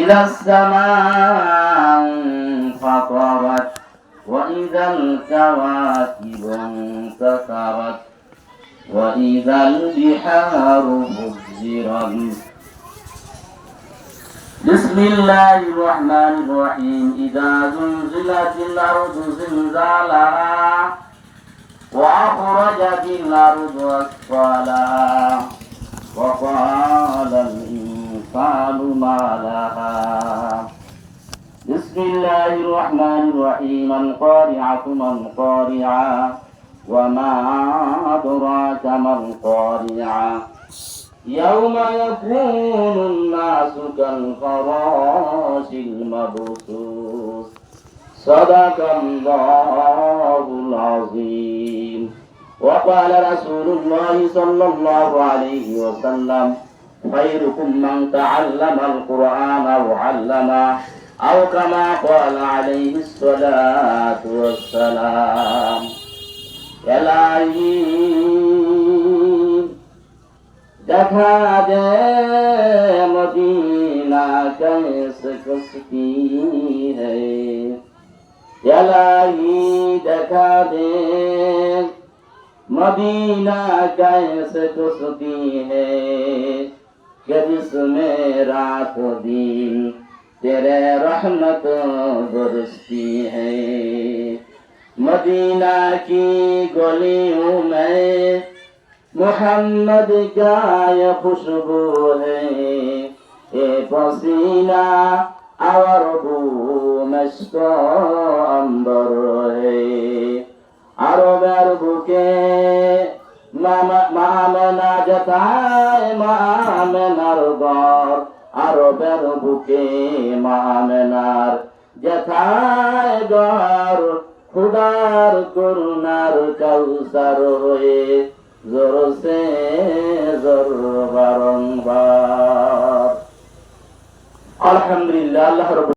إذا السماء انفطرت وإذا الكواكب انتثرت وإذا البحار فجرت بسم الله الرحمن الرحيم إذا زلزلت الأرض زلزالها وأخرجت الأرض أثقالها وقال بسم الله الرحمن الرحيم القارعة ما القارعة؟ وما أدراك ما القارعة؟ يوم يكون الناس كالفراش المبثوث. صدق الله العظيم. وقال رسول الله صلى الله عليه وسلم خيركم من تعلم القرآن وعلمه أو كما قال عليه الصلاة والسلام إلهي দেখা দে মদিনা कैसे कसती है इलाही দেখা दे मदीना कैसे कसती है कि जिसमें रात दिन तेरे रहमत बरसती है मदीना की गलियों में मोहम्मद का ये खुशबू है ये पसीना और बू मस्को अंबर है আরবের বুকে মামেনা যেথায় মামেনার গর আরবের বুকে মামেনার যেথায় গর, খুদার করুণার কাউসার হয়ে জোর সে জোর বারংবার। আলহামদুলিল্লাহ, আল্লাহ